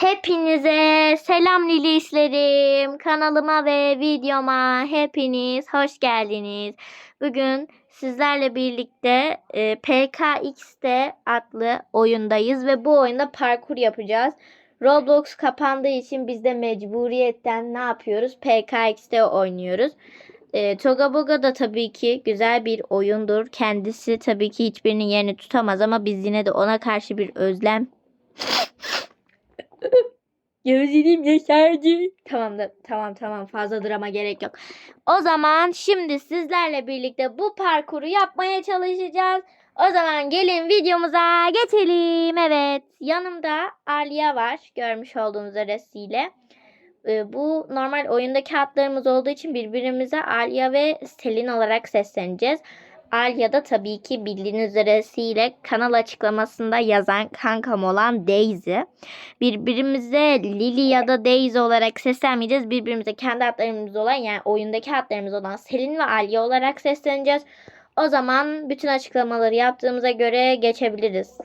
Hepinize selam Lilislerim. Kanalıma ve videoma hepiniz hoş geldiniz. Bugün sizlerle birlikte e, PKX'de adlı oyundayız ve bu oyunda parkur yapacağız. Roblox kapandığı için biz de mecburiyetten ne yapıyoruz? PKX'de oynuyoruz. E, Toga Boga da tabii ki güzel bir oyundur. Kendisi tabii ki hiçbirinin yerini tutamaz ama biz yine de ona karşı bir özlem Gözlerim yaşardı. Tamam da tamam tamam fazla drama gerek yok. O zaman şimdi sizlerle birlikte bu parkuru yapmaya çalışacağız. O zaman gelin videomuza geçelim. Evet yanımda Aliye var görmüş olduğunuz üzeresiyle. Ee, bu normal oyundaki hatlarımız olduğu için birbirimize Alya ve Selin olarak sesleneceğiz. Alya da tabii ki bildiğiniz üzeresiyle kanal açıklamasında yazan kankam olan Daisy. Birbirimize Lily ya da Daisy olarak seslenmeyeceğiz. Birbirimize kendi hatlarımız olan yani oyundaki hatlarımız olan Selin ve Alya olarak sesleneceğiz. O zaman bütün açıklamaları yaptığımıza göre geçebiliriz.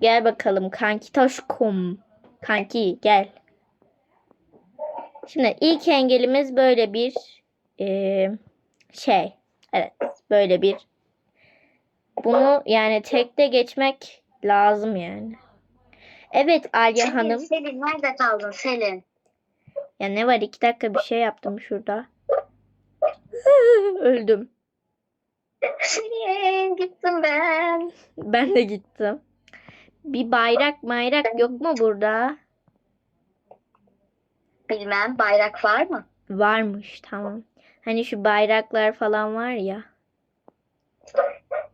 Gel bakalım kanki toşkum. Kanki gel. Şimdi ilk engelimiz böyle bir eee, şey. Evet böyle bir. Bunu yani tekte geçmek lazım yani. Evet Alya Selin, Hanım. Selin nerede kaldın Selin? Ya ne var iki dakika bir şey yaptım şurada. Öldüm. Selin gittim ben. Ben de gittim. Bir bayrak bayrak yok mu burada? Bilmem bayrak var mı? Varmış tamam. Hani şu bayraklar falan var ya.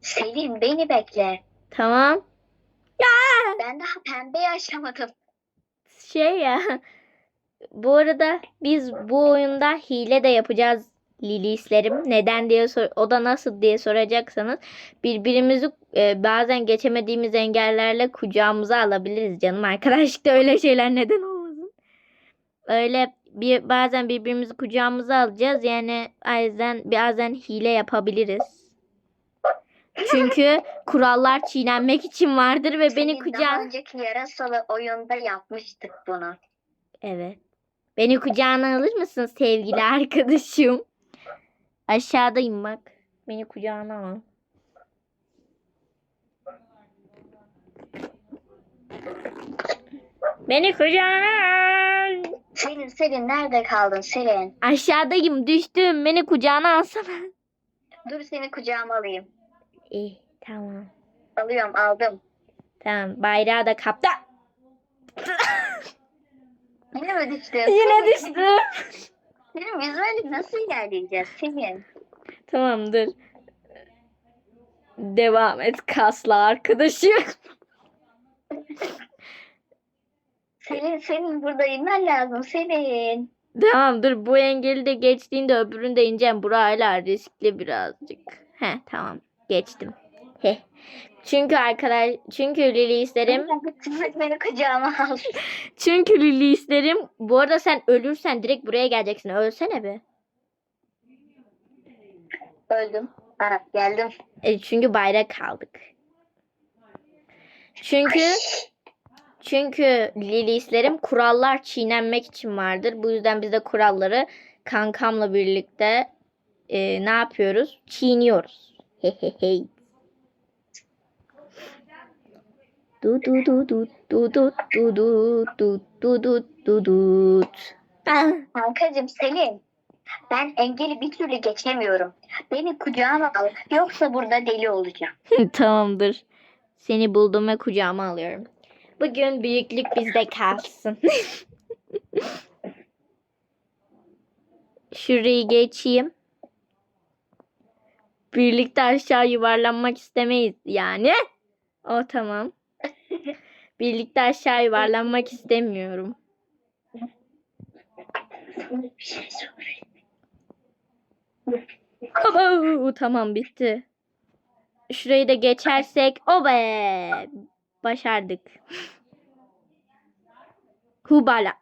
Selin beni bekle. Tamam. Ben daha pembe yaşamadım. Şey ya. Bu arada biz bu oyunda hile de yapacağız Lilislerim. Neden diye sor o da nasıl diye soracaksanız birbirimizi e, bazen geçemediğimiz engellerle kucağımıza alabiliriz canım. Arkadaşlıkta öyle şeyler neden olmasın? Öyle bir bazen birbirimizi kucağımıza alacağız. Yani yüzden bazen hile yapabiliriz. Çünkü kurallar çiğnenmek için vardır ve beni Selin, Daha kucağına önceki yarasalı oyunda yapmıştık bunu. Evet. Beni kucağına alır mısın sevgili arkadaşım? Aşağıdayım bak. Beni kucağına al. Beni kucağına al. Selin Selin nerede kaldın Selin? Aşağıdayım düştüm. Beni kucağına alsana. Dur seni kucağıma alayım. İyi tamam. Alıyorum aldım. Tamam bayrağı da kapta. Yine mi düştün? Yine düştüm. Selin biz böyle nasıl ilerleyeceğiz Selin? Tamamdır. Devam et kaslı arkadaşım. Selin senin burada inmen lazım Selin. Tamam dur bu engeli de geçtiğinde öbürünü de ineceğim. Bura hala riskli birazcık. He tamam geçtim. He. Çünkü arkadaş çünkü Lili isterim. Beni kucağıma al. Çünkü Lili isterim. Bu arada sen ölürsen direkt buraya geleceksin. Ölsene be. Öldüm. Ha, geldim. E, çünkü bayrak kaldık. Çünkü çünkü Lili isterim kurallar çiğnenmek için vardır. Bu yüzden biz de kuralları kankamla birlikte e, ne yapıyoruz? Çiğniyoruz. Hehehe. Du du du du du du du du du du du du du. Ah. Kankacığım Selin. Ben engeli bir türlü geçemiyorum. Beni kucağına al. Yoksa burada deli olacağım. Tamamdır. Seni buldum ve kucağıma alıyorum. Bugün büyüklük bizde kalsın. Şurayı geçeyim. Birlikte aşağı yuvarlanmak istemeyiz yani. O tamam. Birlikte aşağı yuvarlanmak istemiyorum. Abo, tamam bitti. Şurayı da geçersek o be. Başardık. Hubala.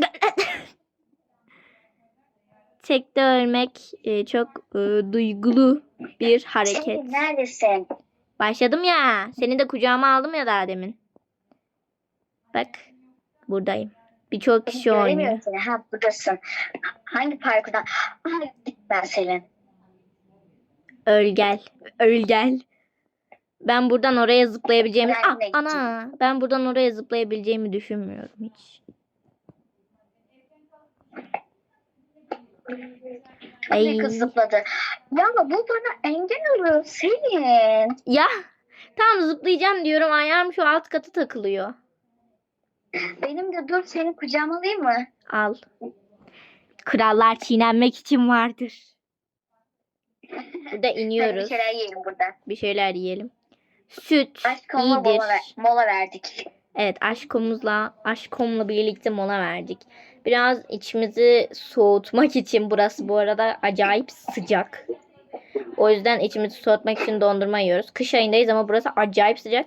Tekte ölmek e, çok e, duygulu bir hareket. Selin neredesin? Başladım ya. Seni de kucağıma aldım ya daha demin. Bak. Buradayım. Birçok kişi oynuyor. Göremiyorum seni. Ha buradasın. Hangi parkurdan? Aha gittim ben Selin. Öl gel. Ben buradan oraya zıplayabileceğimi... Ah, ana! Ben buradan oraya zıplayabileceğimi düşünmüyorum hiç. Ay. Kız zıpladı. Ya bu bana engel oluyor Selin. Ya tam zıplayacağım diyorum ayağım şu alt katı takılıyor. Benim de dur seni kucağıma alayım mı? Al. Krallar çiğnenmek için vardır. Burada Hadi bir iniyoruz. şeyler yiyelim burada. Bir şeyler yiyelim. Süt Aşkımla iyidir. mola, ver, mola verdik. Evet aşkımızla aşkımla birlikte mola verdik. Biraz içimizi soğutmak için burası bu arada acayip sıcak. O yüzden içimizi soğutmak için dondurma yiyoruz. Kış ayındayız ama burası acayip sıcak.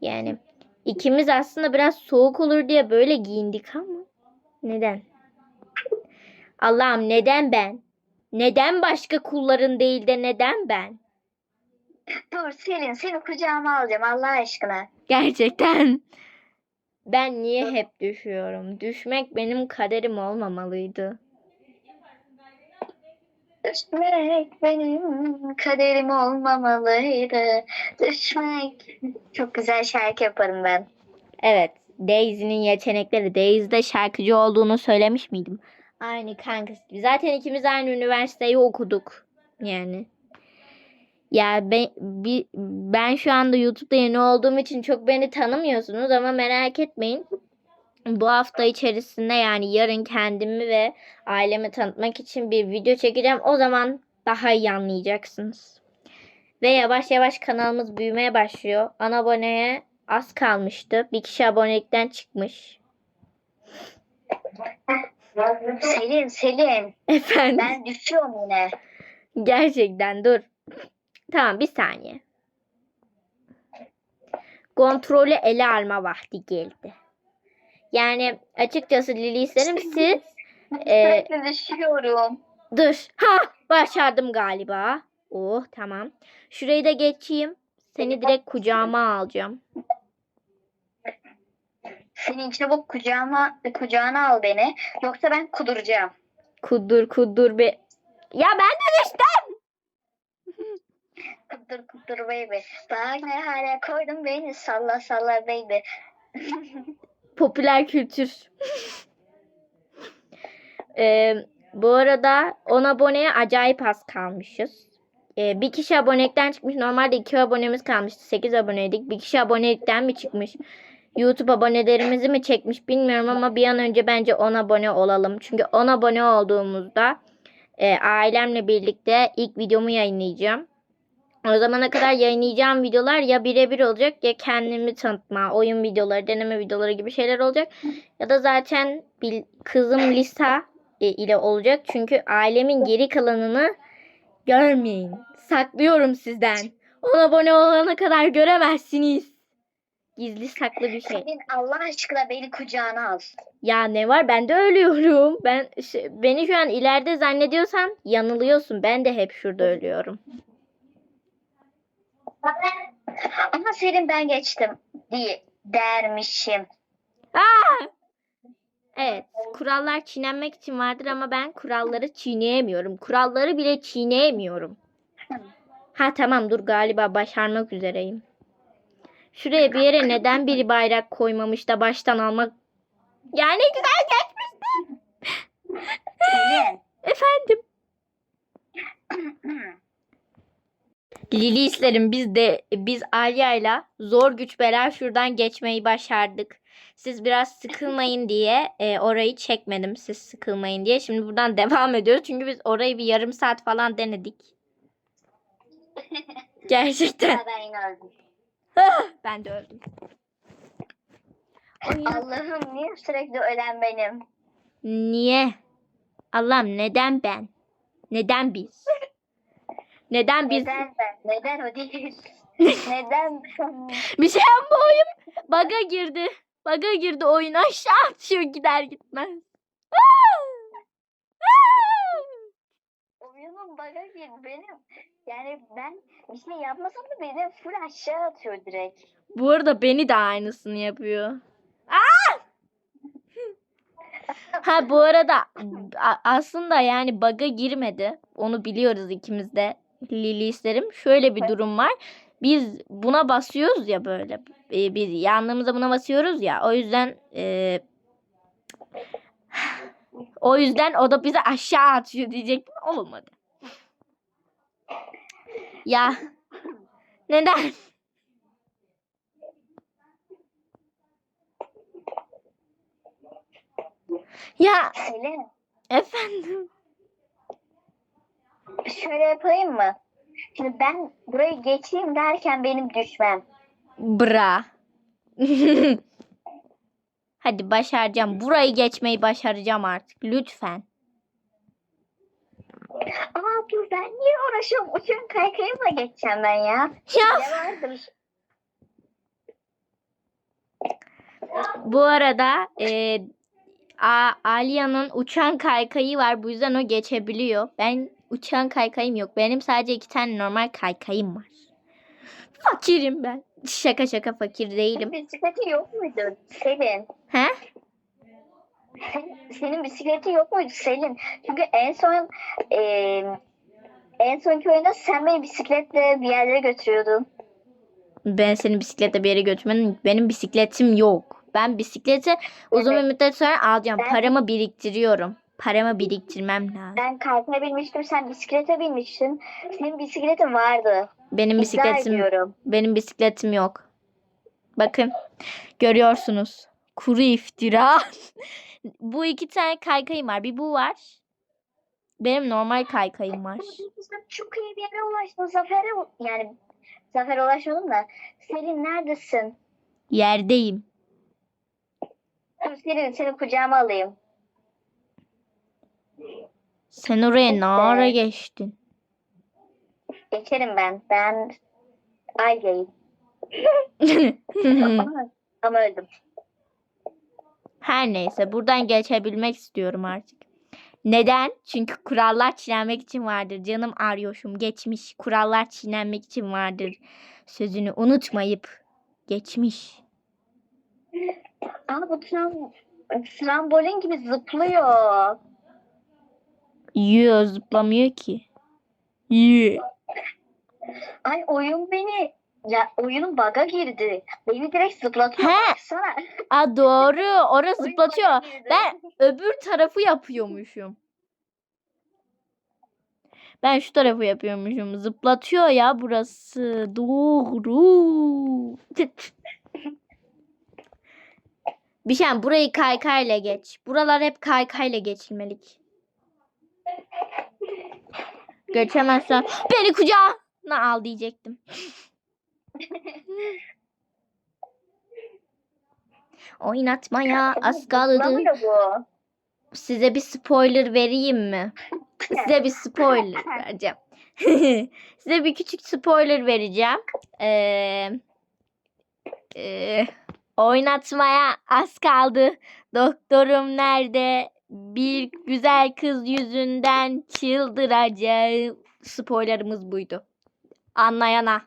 Yani ikimiz aslında biraz soğuk olur diye böyle giyindik ama neden? Allah'ım neden ben? Neden başka kulların değil de neden ben? Dur Selin seni kucağıma alacağım Allah aşkına. Gerçekten. Ben niye hep düşüyorum? Düşmek benim kaderim olmamalıydı. Düşmek benim kaderim olmamalıydı. Düşmek. Çok güzel şarkı yaparım ben. Evet. Daisy'nin yetenekleri. Daisy'de şarkıcı olduğunu söylemiş miydim? Aynı kankası. Zaten ikimiz aynı üniversiteyi okuduk. Yani. Ya ben, bir, ben şu anda YouTube'da yeni olduğum için çok beni tanımıyorsunuz ama merak etmeyin. Bu hafta içerisinde yani yarın kendimi ve ailemi tanıtmak için bir video çekeceğim. O zaman daha iyi anlayacaksınız. Ve yavaş yavaş kanalımız büyümeye başlıyor. Ana aboneye az kalmıştı. Bir kişi abonelikten çıkmış. Selin Selin Efendim. ben düşüyorum yine. Gerçekten dur. Tamam bir saniye. Kontrolü ele alma vakti geldi. Yani açıkçası Lili isterim siz Sürekli düşüyorum. dur. Ha başardım galiba. Oh tamam. Şurayı da geçeyim. Seni direkt kucağıma alacağım. Senin çabuk kucağıma, kucağına al beni. Yoksa ben kuduracağım. Kudur kudur be. Ya ben de düştüm. Kudur kudur baby. Bak ne hale koydun beni. Salla salla baby. Popüler kültür. Ee, bu arada 10 aboneye acayip az kalmışız. Ee, bir kişi abonelikten çıkmış. Normalde 2 abonemiz kalmıştı. 8 aboneydik. Bir kişi abonelikten mi çıkmış? YouTube abonelerimizi mi çekmiş bilmiyorum ama bir an önce bence 10 abone olalım. Çünkü 10 abone olduğumuzda e, ailemle birlikte ilk videomu yayınlayacağım. O zamana kadar yayınlayacağım videolar ya birebir olacak ya kendimi tanıtma, oyun videoları, deneme videoları gibi şeyler olacak. Ya da zaten bil- kızım Lisa e, ile olacak. Çünkü ailemin geri kalanını görmeyin. Saklıyorum sizden. 10 abone olana kadar göremezsiniz. Gizli saklı bir şey. Selin Allah aşkına beni kucağına al. Ya ne var? Ben de ölüyorum. Ben beni şu an ileride zannediyorsan yanılıyorsun. Ben de hep şurada ölüyorum. Ama Selin ben geçtim diye dermişim. Aa! Evet, kurallar çiğnenmek için vardır ama ben kuralları çiğneyemiyorum. Kuralları bile çiğneyemiyorum. Ha tamam dur galiba başarmak üzereyim. Şuraya bir yere neden biri bayrak koymamış da baştan almak... Ya ne güzel geçmişti. Selin. Efendim. Lili isterim biz de biz Alya'yla zor güç bela şuradan geçmeyi başardık. Siz biraz sıkılmayın diye e, orayı çekmedim siz sıkılmayın diye. Şimdi buradan devam ediyoruz çünkü biz orayı bir yarım saat falan denedik. Gerçekten. ben yine öldüm. ben de öldüm. Allah'ım niye sürekli ölen benim? Niye? Allah'ım neden ben? Neden biz? Neden biz? Neden ben? Neden o değil? Neden ben? Bir şey yapma oyun. Baga girdi. Baga girdi oyun aşağı atıyor gider gitmez. Aa! Aa! Oyunun baga girdi benim. Yani ben bir şey yapmasam da beni full aşağı atıyor direkt. Bu arada beni de aynısını yapıyor. Ha bu arada aslında yani bug'a girmedi. Onu biliyoruz ikimiz de. Lilislerim. Şöyle bir durum var. Biz buna basıyoruz ya böyle. E, biz yandığımızda buna basıyoruz ya. O yüzden e, o yüzden o da bizi aşağı atıyor diyecektim. Olmadı. Ya neden? Ya Selin efendim. Şöyle yapayım mı? Şimdi ben burayı geçeyim derken benim düşmem. Bra. Hadi başaracağım. Burayı geçmeyi başaracağım artık. Lütfen. Aa dur ben niye uğraşıyorum? Uçan kaykayımla geçeceğim ben ya. Ya bu arada e, A- Alya'nın uçan kaykayı var. Bu yüzden o geçebiliyor. Ben uçan kaykayım yok. Benim sadece iki tane normal kaykayım var. Fakirim ben. Şaka şaka fakir değilim. Bisikleti yok muydu Selin? He? Senin, bisikleti yok muydu Selin? Çünkü en son e, en sonki oyunda sen beni bisikletle bir yerlere götürüyordun. Ben seni bisikletle bir yere götürmedim. Benim bisikletim yok. Ben bisikleti uzun bir müddet sonra alacağım. Ben- Paramı biriktiriyorum. Paramı biriktirmem lazım. Ben kaykaya binmiştim, sen bisiklete binmiştin. Senin bisikletin vardı. Benim İddia bisikletim ediyorum. benim bisikletim yok. Bakın görüyorsunuz. Kuru iftira. bu iki tane kaykayım var. Bir bu var. Benim normal kaykayım var. Çok iyi bir yere ulaştın. Zafer'e yani Zafer'e ulaşmadım da. Selin neredesin? Yerdeyim. Selin seni kucağıma alayım. Sen oraya ne ara geçtin? Geçerim ben. Ben Ayga'yım. ama, ama öldüm. Her neyse buradan geçebilmek istiyorum artık. Neden? Çünkü kurallar çiğnenmek için vardır. Canım Aryoş'um geçmiş. Kurallar çiğnenmek için vardır. Sözünü unutmayıp geçmiş. Aa bu tram, trambolin gibi zıplıyor. Yiyor zıplamıyor ki. Yiyor. Ay oyun beni ya oyunun bug'a girdi. Beni direkt zıplatıyor. He. Baksana. Aa doğru. Orası zıplatıyor. Ben öbür tarafı yapıyormuşum. Ben şu tarafı yapıyormuşum. Zıplatıyor ya burası. Doğru. Bir şey burayı kaykayla geç. Buralar hep kaykayla geçilmelik. Geçemezsen beni kucağına al diyecektim. Oynatmaya az kaldı. Size bir spoiler vereyim mi? Size bir spoiler vereceğim. Size bir küçük spoiler vereceğim. Ee, e, oynatmaya az kaldı. Doktorum nerede? Bir güzel kız yüzünden çıldıracağım. Spoilerımız buydu. Anlayana.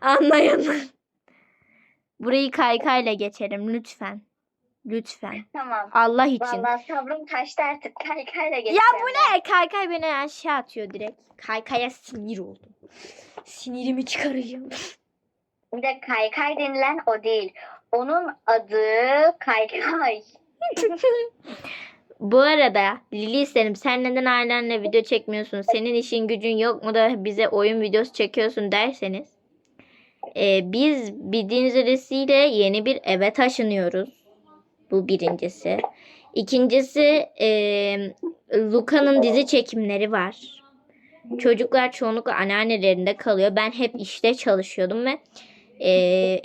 Anlayana. Burayı kaykayla geçerim lütfen. Lütfen. Tamam. Allah için. Vallahi sabrım taştı artık. Kaykayla Ya geçeceğim. bu ne? Kaykay beni aşağı atıyor direkt. Kaykaya sinir oldum. Sinirimi çıkaracağım. Bir de kaykay denilen o değil. Onun adı kaykay. Bu arada Lili isterim sen neden ailenle video çekmiyorsun? Senin işin gücün yok mu da bize oyun videosu çekiyorsun derseniz. e, biz bildiğiniz üzeresiyle yeni bir eve taşınıyoruz. Bu birincisi. İkincisi e, Luka'nın dizi çekimleri var. Çocuklar çoğunlukla anneannelerinde kalıyor. Ben hep işte çalışıyordum ve e,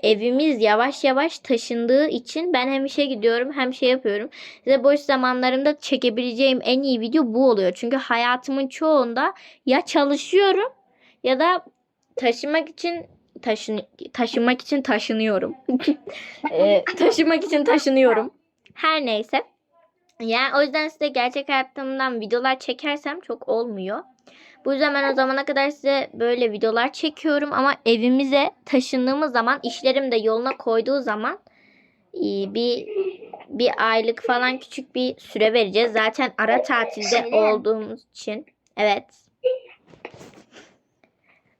evimiz yavaş yavaş taşındığı için ben hem işe gidiyorum hem şey yapıyorum. Size boş zamanlarımda çekebileceğim en iyi video bu oluyor. Çünkü hayatımın çoğunda ya çalışıyorum ya da taşımak için taşın taşımak için taşınıyorum. E, taşımak için taşınıyorum. Her neyse. Yani o yüzden size gerçek hayatımdan videolar çekersem çok olmuyor. Bu yüzden ben o zamana kadar size böyle videolar çekiyorum ama evimize taşındığımız zaman işlerim de yoluna koyduğu zaman e, bir bir aylık falan küçük bir süre vereceğiz. Zaten ara tatilde olduğumuz için. Evet.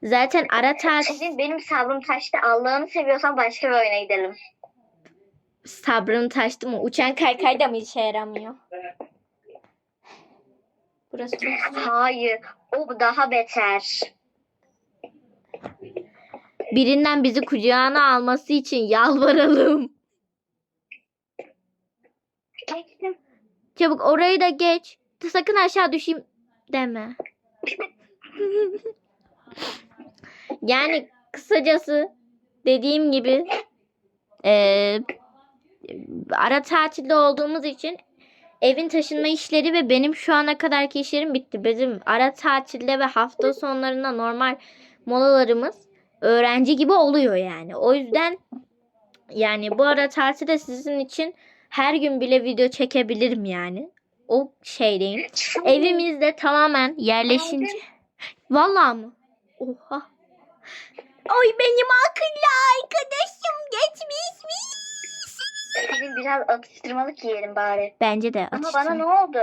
Zaten ara tatil benim sabrım taştı. Allah'ını seviyorsan başka bir oyuna gidelim. Sabrım taştı mı? Uçan kaykay da mı işe yaramıyor? Burası çok Hayır. O daha beter. Birinden bizi kucağına alması için yalvaralım. Geçtim. Çabuk orayı da geç. Sakın aşağı düşeyim deme. yani kısacası dediğim gibi eee, ara tatilde olduğumuz için evin taşınma işleri ve benim şu ana kadarki işlerim bitti. Bizim ara tatilde ve hafta sonlarında normal molalarımız öğrenci gibi oluyor yani. O yüzden yani bu ara tatilde sizin için her gün bile video çekebilirim yani. O şeydeyim. Evimizde tamamen yerleşince. Vallahi mı? Oha. Oy benim akıllı arkadaşım geçmişmiş. Selin biraz atıştırmalık yiyelim bari. Bence de Ama bana ne oldu?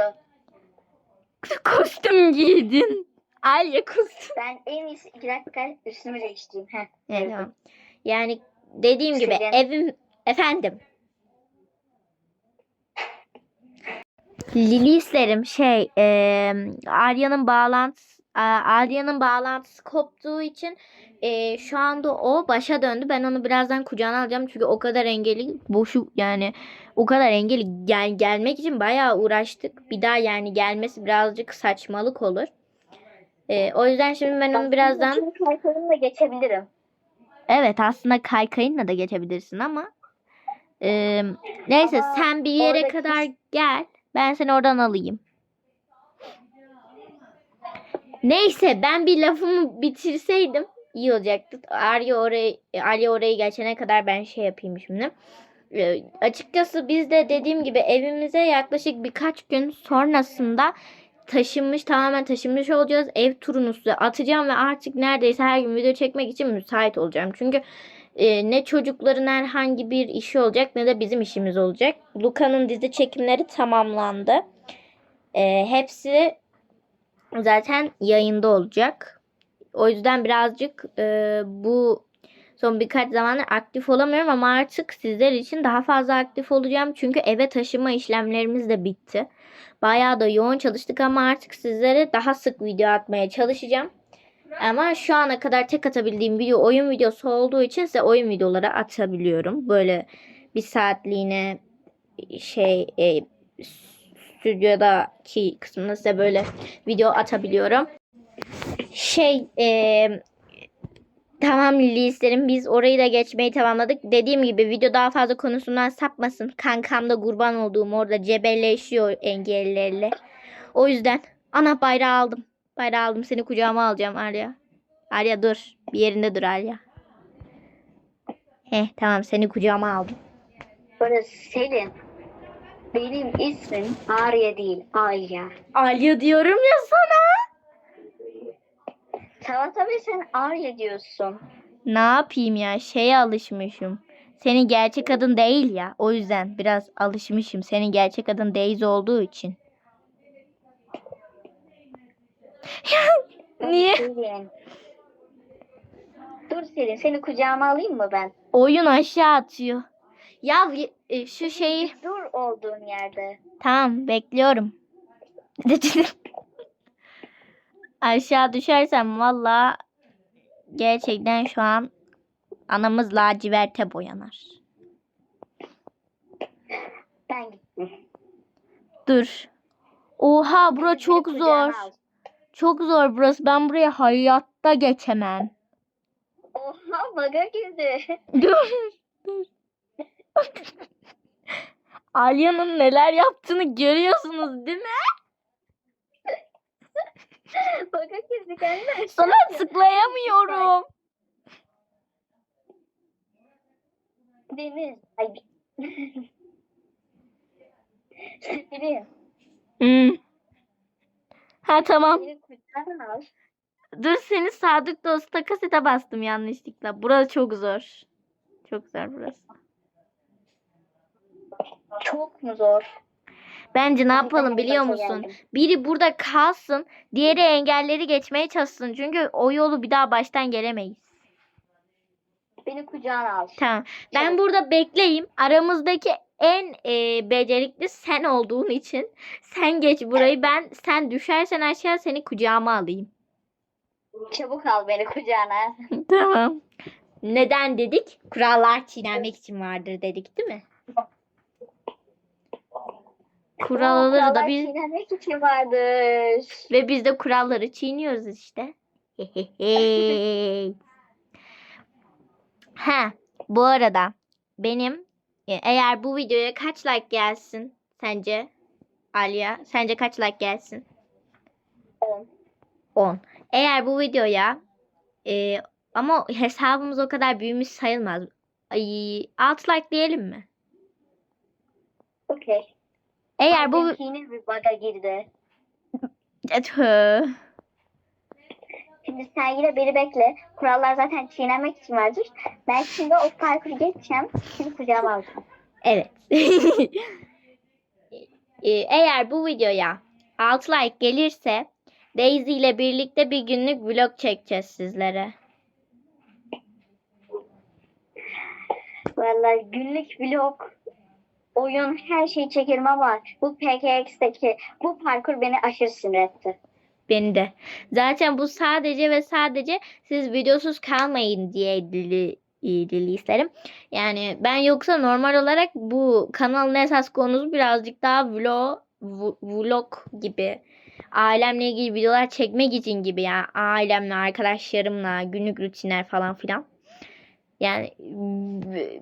Kostüm giydin. Alya kostüm. Ben en iyisi iki dakika üstümü değiştireyim. Heh. Evet, tamam. Yani dediğim gibi evim efendim. Lilislerim şey eee Arya'nın bağlantısı Arya'nın bağlantısı koptuğu için eee, şu anda o başa döndü. Ben onu birazdan kucağına alacağım çünkü o kadar engeli boşu yani o kadar engeli gel gelmek için bayağı uğraştık. Bir daha yani gelmesi birazcık saçmalık olur. Eee, o yüzden şimdi ben onu birazdan kayıtlarımla geçebilirim. Evet aslında kaykayınla da geçebilirsin ama eee, neyse sen bir yere oradaki- kadar gel. Ben seni oradan alayım. Neyse ben bir lafımı bitirseydim iyi olacaktı. Arya orayı Arya orayı geçene kadar ben şey yapayım şimdi. Eee, açıkçası biz de dediğim gibi evimize yaklaşık birkaç gün sonrasında taşınmış tamamen taşınmış olacağız. Ev turunu size atacağım ve artık neredeyse her gün video çekmek için müsait olacağım. Çünkü e, ne çocukların herhangi bir işi olacak ne de bizim işimiz olacak. Luka'nın dizi çekimleri tamamlandı. E, hepsi zaten yayında olacak. O yüzden birazcık e, bu son birkaç zamandır aktif olamıyorum ama artık sizler için daha fazla aktif olacağım. Çünkü eve taşıma işlemlerimiz de bitti. Bayağı da yoğun çalıştık ama artık sizlere daha sık video atmaya çalışacağım. Ama şu ana kadar tek atabildiğim video oyun videosu olduğu için size oyun videoları atabiliyorum. Böyle bir saatliğine şey e, stüdyodaki kısmında size böyle video atabiliyorum. Şey e, tamam listelerim biz orayı da geçmeyi tamamladık. Dediğim gibi video daha fazla konusundan sapmasın. Kankam da kurban olduğum orada cebelleşiyor engellilerle. O yüzden ana bayrağı aldım. Bayrağı aldım seni kucağıma alacağım Arya. Arya dur. Bir yerinde dur Arya. Heh tamam seni kucağıma aldım. Böyle Selin. Benim ismim Arya değil, Alya. Arya diyorum ya sana. Tamam tabii sen Arya diyorsun. Ne yapayım ya şeye alışmışım. Senin gerçek adın değil ya. O yüzden biraz alışmışım. Senin gerçek adın Daisy olduğu için. Niye? Selin. Dur Selin seni kucağıma alayım mı ben? Oyun aşağı atıyor. Ya e, şu şeyi Dur olduğun yerde. tamam bekliyorum. aşağı düşersem valla gerçekten şu an anamız laciverte boyanar. Ben gittim. Dur. Oha bura çok zor. Çok zor burası. Ben buraya hayatta geçemem. Oha baga girdi. Dur. Dur. Alya'nın neler yaptığını görüyorsunuz değil mi? baga girdi kendine. Sana tıklayamıyorum. Deniz. Ay. Hmm. Ha tamam. Dur seni sadık dosta kasete bastım yanlışlıkla. Burası çok zor. Çok zor burası. Çok mu zor? Bence ne yapalım biliyor musun? Biri burada kalsın, diğeri engelleri geçmeye çalışsın. Çünkü o yolu bir daha baştan gelemeyiz. Beni kucağına al. Tamam. Ben Evet. burada bekleyeyim. Aramızdaki en e, becerikli sen olduğun için sen geç burayı. Ben sen düşersen aşağı seni kucağıma alayım. Çabuk al beni kucağına. tamam. Neden dedik? Kurallar çiğnenmek için vardır dedik değil mi? Kuralları da biz çiğnemek için vardır. ve biz de kuralları çiğniyoruz işte. ha, bu arada benim e, eğer bu videoya kaç like gelsin sence Alya? Sence kaç like gelsin? On. 10. Eğer bu videoya e, ama hesabımız o kadar büyümüş sayılmaz. Ay, 6 like diyelim mi? Okey. Eğer bu yine bir baga girdi. Şimdi sen yine beni bekle. Kurallar zaten çiğnemek için vardır. Ben şimdi o parkuru geçeceğim. Şimdi kucağıma alacağım. Evet. Ee, Eğer bu videoya 6 like gelirse Daisy ile birlikte bir günlük vlog çekeceğiz sizlere. Vallahi günlük vlog, oyun her şeyi çekerim ama bu PKX'teki bu parkur beni aşırı sinir etti. Beni de. Zaten bu sadece ve sadece siz videosuz kalmayın diye dili, dili isterim. Yani ben yoksa normal olarak bu kanalın esas konusu birazcık daha vlog, vlog gibi. Ailemle ilgili videolar çekmek için gibi yani ailemle, arkadaşlarımla, günlük rutinler falan filan. Yani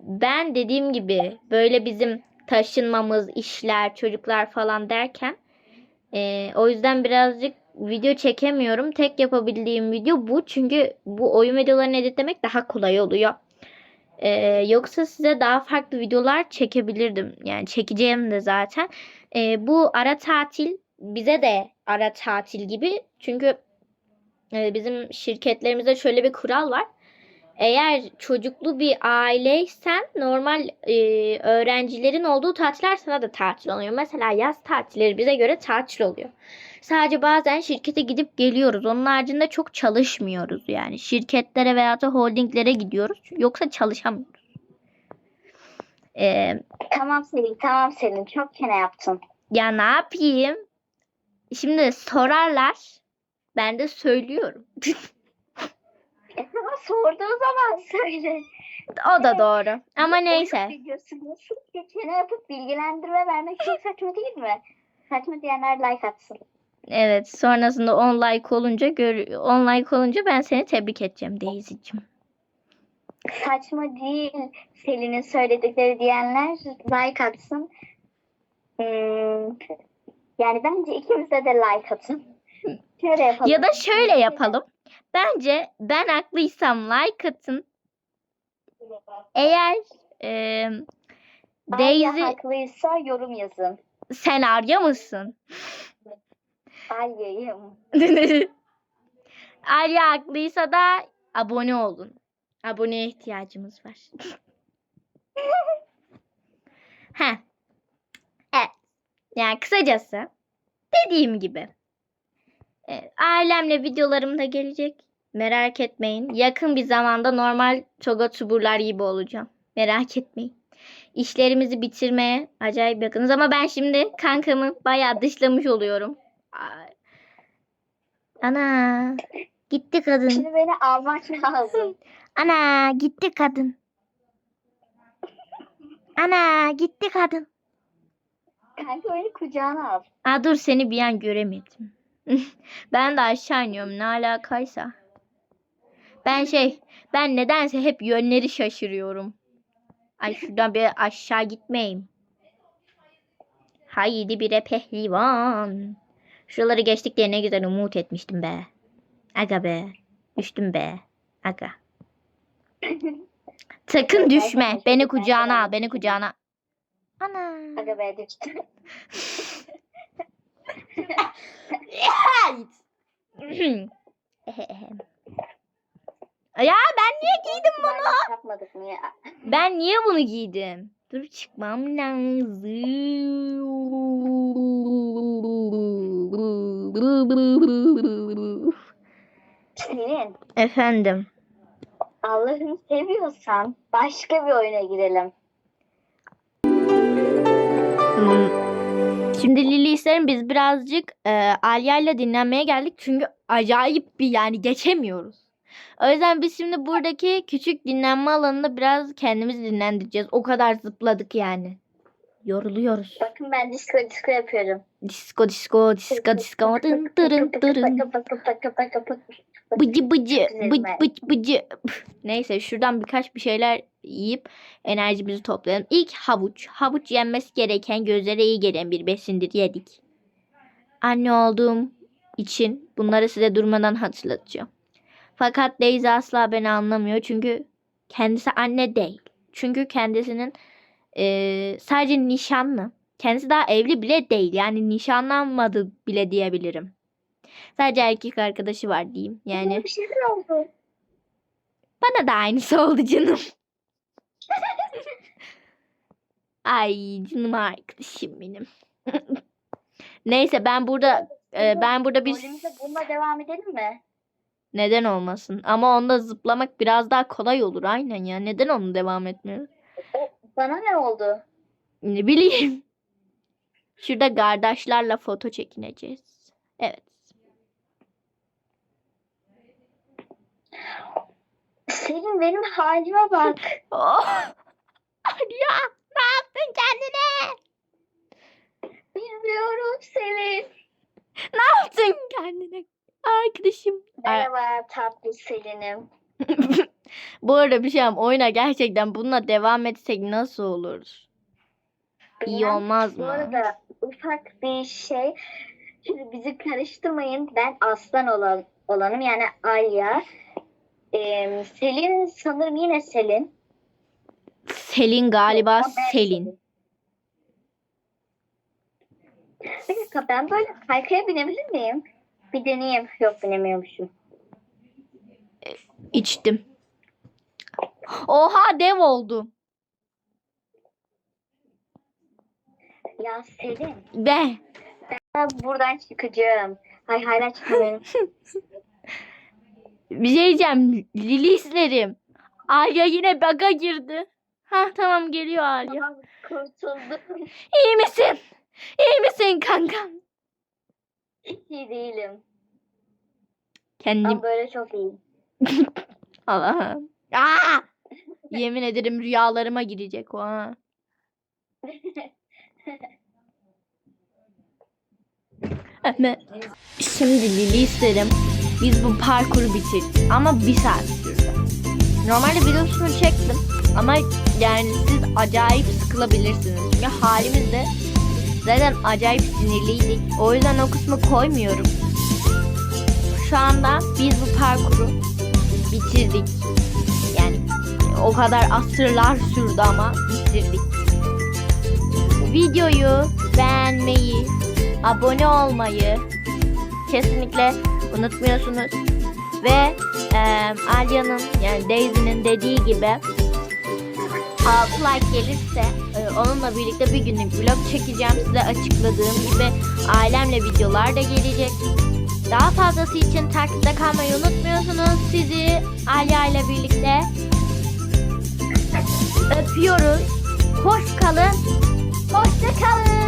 ben dediğim gibi böyle bizim taşınmamız, işler, çocuklar falan derken ee, o yüzden birazcık video çekemiyorum. Tek yapabildiğim video bu. Çünkü bu oyun videolarını editlemek daha kolay oluyor. Ee, yoksa size daha farklı videolar çekebilirdim. Yani çekeceğim de zaten. Ee, bu ara tatil bize de ara tatil gibi. Çünkü e, bizim şirketlerimizde şöyle bir kural var. Eğer çocuklu bir aileysen normal e, öğrencilerin olduğu tatiller sana da tatil oluyor. Mesela yaz tatilleri bize göre tatil oluyor. Sadece bazen şirkete gidip geliyoruz. Onun haricinde çok çalışmıyoruz yani. Şirketlere veya da holdinglere gidiyoruz. Yoksa çalışamıyoruz. Ee, Tamam Selin, tamam Selin. Çok kene yaptın. ya ne yapayım? Şimdi sorarlar. Ben de söylüyorum. Sana sorduğu zaman söyle. o da doğru. Ama neyse. Oyun videosu nasıl ki kene yapıp bilgilendirme vermek çok saçma değil mi? Saçma diyenler like atsın. Evet, sonrasında 10 like olunca gör 10 like olunca ben seni tebrik edeceğim Daisy'cim. Saçma değil Selin'in söyledikleri diyenler like atsın. Hmm, yani bence ikimize de like atın. Şöyle yapalım. Ya da şöyle yapalım. Bence ben haklıysam like atın. Eğer e, Daisy haklıysa yorum yazın. sen arya mısın? Alya'yım. Arya haklıysa da abone olun. Aboneye ihtiyacımız var. Heh. Evet. Yani kısacası dediğim gibi e, ailemle videolarım da gelecek. Merak etmeyin. Yakın bir zamanda normal Toga Tuburlar gibi olacağım. Merak etmeyin. İşlerimizi bitirmeye acayip yakınız ama ben şimdi kankamı bayağı dışlamış oluyorum. Ay. Ana gitti kadın. Şimdi beni almak lazım. Ana gitti kadın. Ana gitti kadın. Kanka beni kucağına al. Aa, dur seni bir an göremedim. ben de aşağı iniyorum ne alakaysa. Ben şey ben nedense hep yönleri şaşırıyorum. Ay şuradan bir aşağı gitmeyeyim. Haydi bire pehlivan. Şuraları geçtik diye ne güzel umut etmiştim be. Aga be. Düştüm be. Aga. Sakın düşme. Beni kucağına al. Beni kucağına. Ana. Aga be düştü. Ya ben niye giydim bunu? Ben niye bunu giydim? Dur çıkmam lazım. Selin, Efendim. Allah'ını seviyorsan başka bir oyuna girelim. Hmm. Şimdi Lili isterim biz birazcık e, Alya ile dinlenmeye geldik. Çünkü acayip bir yani geçemiyoruz. O yüzden biz şimdi buradaki küçük dinlenme alanında biraz kendimizi dinlendireceğiz. O kadar zıpladık yani. Yoruluyoruz. Bakın ben disco disco yapıyorum. Disco disco disco disco dın dırın dırın. Bıcı bıcı bıcı bıcı bıcı. Neyse şuradan birkaç bir şeyler yiyip enerjimizi toplayalım. İlk havuç. Havuç yenmesi gereken gözlere iyi gelen bir besindir yedik. Anne olduğum için bunları size durmadan hatırlatacağım. Fakat Daisy asla beni anlamıyor çünkü kendisi anne değil. Çünkü kendisinin eee, sadece nişanlı. Kendisi daha evli bile değil. Yani nişanlanmadı bile diyebilirim. Sadece erkek arkadaşı var diyeyim. Yani Bir şeyler oldu. bana da aynısı oldu canım. Ay canım arkadaşım benim. Neyse ben burada e, ben burada bir bununla devam edelim mi? Neden olmasın ama onda zıplamak biraz daha kolay olur aynen ya. Neden onu devam etmiyoruz? O, bana ne oldu? Ne bileyim. Şurada kardeşlerle foto çekineceğiz. Evet. Selin benim halime bak. Oh! Arya ne yaptın kendine? Bilmiyorum Selin. Ne yaptın kendine? Arkadaşım. Ar- Merhaba tatlı Selin'im. Bu arada bir şey diyeyim, oyuna gerçekten bununla devam etsek nasıl olur? İyi Benim- olmaz Bu mı? arada ufak bir şey. Şimdi bizi karıştırmayın. Ben aslan olan, olanım yani Alya. Ee, Selin sanırım yine Selin. Selin galiba Ama ben Selin. Bir dakika ben böyle kaykaya binebilir miyim? Bir deneyeyim. Yok binemiyormuşum. İçtim. Oha dev oldu. Ya Selin Be. ben buradan çıkacağım. Hay hala çıkamıyorum. Bir şey diyeceğim. Lili isterim. Alya yine baga girdi. Ha tamam geliyor Alya. tamam kurtuldum. İyi misin? İyi misin kankam? Hiç iyi değilim. Kendim. Ama böyle çok iyiyim. Allah'ım. Aa! Yemin ederim rüyalarıma girecek o ha. Şimdi Lili isterim. Biz bu parkuru bitirdik ama bir saat sürdü. Normalde videosunu çektim ama yani siz acayip sıkılabilirsiniz. Çünkü halimiz de zaten acayip sinirliydik. O yüzden o kısmı koymuyorum. Şu anda biz bu parkuru bitirdik. Yani o kadar asırlar sürdü ama bitirdik. Videoyu beğenmeyi, abone olmayı kesinlikle unutmuyorsunuz. Ve eee Alya'nın yani Daisy'nin dediği gibi 6 like gelirse e, onunla birlikte bir günlük vlog çekeceğim. Size açıkladığım gibi ailemle videolar da gelecek. Daha fazlası için takipte kalmayı unutmuyorsunuz. Sizi Alya ile birlikte öpüyoruz. Hoş kalın. Hoşça kalın.